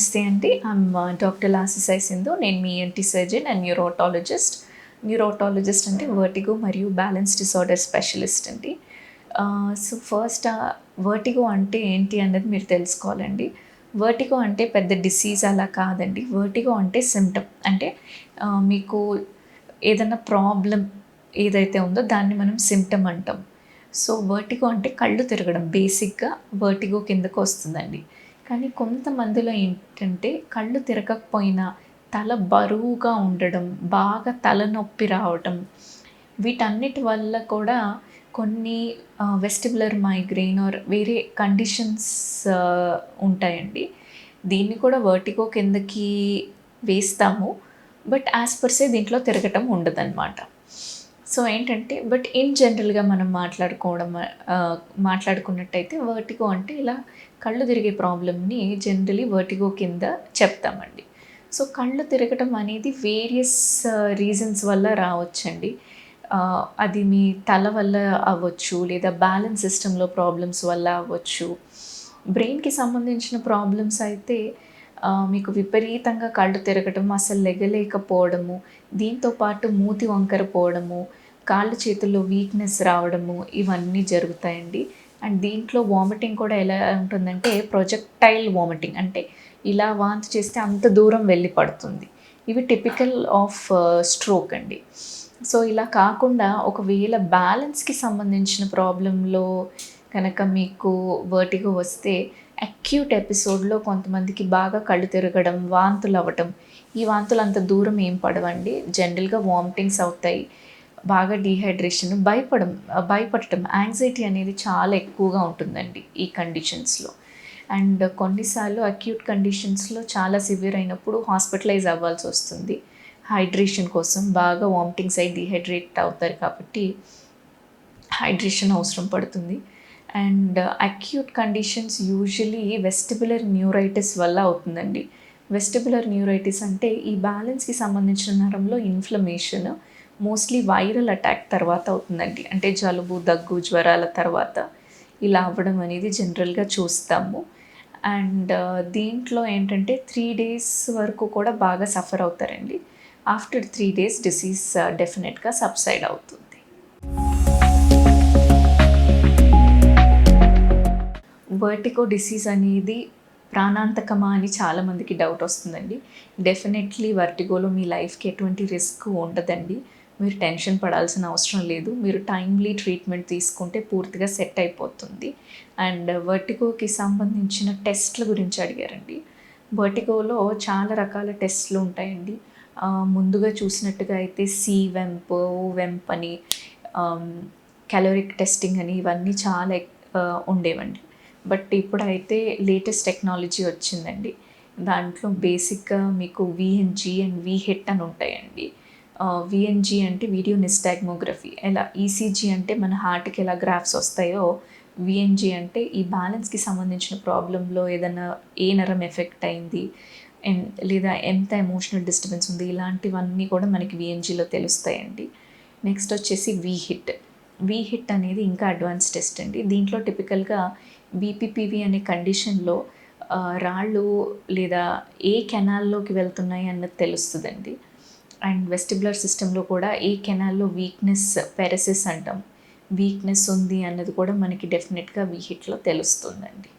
నమస్తే అండి. I'm doctor లాసిసై సింధు నేను మీ ENT surgeon and neurotologist neurotologist అంటే వర్టిగో మరియు బ్యాలెన్స్ డిసార్డర్ స్పెషలిస్ట్ అండి. సో ఫస్ట్ వర్టిగో అంటే ఏంటి అన్నది మీరు తెలుసుకోవాలండి. వర్టిగో అంటే పెద్ద డిసీజ్ అలా కాదండి. వర్టిగో అంటే సిమ్టమ్ అంటే uh, మీకు ఏదైనా ప్రాబ్లం ఏదైతే ఉందో దాన్ని మనం సిమ్టమ్ అంటాం. సో వర్టిగో అంటే కళ్ళు తిరగడం. బేసిక్గా వర్టిగో కిందకు వస్తుందండి. కానీ కొంతమందిలో ఏంటంటే కళ్ళు తిరగకపోయినా తల బరువుగా ఉండడం బాగా తలనొప్పి రావటం వీటన్నిటి వల్ల కూడా కొన్ని వెస్టిబులర్ మైగ్రెయిన్ ఆర్ వేరే కండిషన్స్ ఉంటాయండి. దీన్ని కూడా వర్టిగో కిందకి వేస్తాము. బట్ యాజ్ పర్ సే దీంట్లో తిరగటం ఉండదన్నమాట. సో ఏంటంటే బట్ ఇన్ జనరల్గా మనం మాట్లాడుకోవడం మాట్లాడుకున్నట్టయితే వర్టిగో అంటే ఇలా కళ్ళు తిరిగే ప్రాబ్లమ్ని జనరలీ వర్టిగో కింద చెప్తామండి. సో కళ్ళు తిరగటం అనేది వేరియస్ రీజన్స్ వల్ల రావచ్చండి. అది మీ తల వల్ల అవ్వచ్చు లేదా బ్యాలెన్స్ సిస్టంలో ప్రాబ్లమ్స్ వల్ల అవ్వచ్చు. బ్రెయిన్కి సంబంధించిన ప్రాబ్లమ్స్ అయితే మీకు విపరీతంగా కళ్ళు తిరగటం అసలు లెగలేకపోవడము దీంతో పాటు మూతి వంకర పోవడము కాళ్ళు చేతుల్లో వీక్నెస్ రావడము ఇవన్నీ జరుగుతాయండి. అండ్ దీంట్లో వామిటింగ్ కూడా ఎలా ఉంటుందంటే ప్రొజెక్టైల్ వామిటింగ్ అంటే ఇలా వాంతి చేస్తే అంత దూరం వెళ్ళి పడుతుంది. ఇవి టిపికల్ ఆఫ్ స్ట్రోక్ అండి. సో ఇలా కాకుండా ఒకవేళ బ్యాలెన్స్కి సంబంధించిన ప్రాబ్లంలో కనుక మీకు వర్టిగో వస్తే అక్యూట్ ఎపిసోడ్లో కొంతమందికి బాగా కళ్ళు తిరగడం వాంతులు అవ్వటం. ఈ వాంతులు అంత దూరం ఏం పడవండి. జనరల్గా వామిటింగ్స్ అవుతాయి. బాగా డీహైడ్రేషన్ భయపడం భయపడటం యాంగ్జైటీ అనేది చాలా ఎక్కువగా ఉంటుందండి ఈ కండిషన్స్లో అండ్ కొన్నిసార్లు అక్యూట్ కండిషన్స్లో చాలా సివియర్ అయినప్పుడు హాస్పిటలైజ్ అవ్వాల్సి వస్తుంది. హైడ్రేషన్ కోసం బాగా వామిటింగ్స్ అయి డీహైడ్రేట్ అవుతారు కాబట్టి హైడ్రేషన్ అవసరం పడుతుంది. And acute conditions usually vestibular neuritis వల్ల అవుతుందండి. వెస్టిబులర్ న్యూరైటిస్ అంటే ఈ బ్యాలెన్స్కి సంబంధించిన నరంలో ఇన్ఫ్లమేషన్ మోస్ట్లీ వైరల్ అటాక్ తర్వాత అవుతుందండి. అంటే జలుబు దగ్గు జ్వరాల తర్వాత ఇలా అవ్వడం అనేది జనరల్గా చూస్తాము. అండ్ దీంట్లో ఏంటంటే త్రీ డేస్ వరకు కూడా బాగా సఫర్ అవుతారండి. ఆఫ్టర్ త్రీ డేస్ డిసీజ్ డెఫినెట్గా సబ్సైడ్ అవుతుంది. వర్టికో డిసీజ్ అనేది ప్రాణాంతకమా అని చాలామందికి డౌట్ వస్తుందండి. డెఫినెట్లీ వర్టిగోలో మీ లైఫ్కి ఎటువంటి రిస్క్ ఉండదండి. మీరు టెన్షన్ పడాల్సిన అవసరం లేదు. మీరు టైమ్లీ ట్రీట్మెంట్ తీసుకుంటే పూర్తిగా సెట్ అయిపోతుంది. అండ్ వర్టికోకి సంబంధించిన టెస్ట్ల గురించి అడిగారండి. వర్టికోలో చాలా రకాల టెస్ట్లు ఉంటాయండి. ముందుగా చూసినట్టుగా అయితే సి వెంప్ ఓ వెంప్ అని క్యాలోరిక్ టెస్టింగ్ అని ఇవన్నీ చాలా ఉండేవండి. బట్ ఇప్పుడైతే లేటెస్ట్ టెక్నాలజీ వచ్చిందండి. దాంట్లో బేసిక్గా మీకు విఎన్జి అండ్ విహెట్ అని ఉంటాయండి. విఎన్జి అంటే వీడియో నిస్టాగ్మోగ్రఫీ. ఎలా? ఈసీజీ అంటే మన హార్ట్కి ఎలా గ్రాఫ్స్ వస్తాయో విఎన్జి అంటే ఈ బ్యాలెన్స్కి సంబంధించిన ప్రాబ్లంలో ఏదైనా ఏ నరం ఎఫెక్ట్ అయింది ఎన్- లేదా ఎంత ఎమోషనల్ డిస్టర్బెన్స్ ఉంది ఇలాంటివన్నీ కూడా మనకి విఎన్జిలో తెలుస్తాయండి. నెక్స్ట్ వచ్చేసి విహిట్ విహిట్ అనేది ఇంకా అడ్వాన్స్ టెస్ట్ అండి. దీంట్లో టిపికల్గా బీపీపీవి అనే కండిషన్లో రాళ్ళు లేదా ఏ కెనాల్లోకి వెళ్తున్నాయి అన్నది తెలుస్తుందండి. అండ్ వెస్టిబులర్ సిస్టంలో కూడా ఏ కెనాల్లో వీక్నెస్ పెరసిస్ అంటాం వీక్నెస్ ఉంది అన్నది కూడా మనకి డెఫినెట్గా వీహిట్లో తెలుస్తుందండి.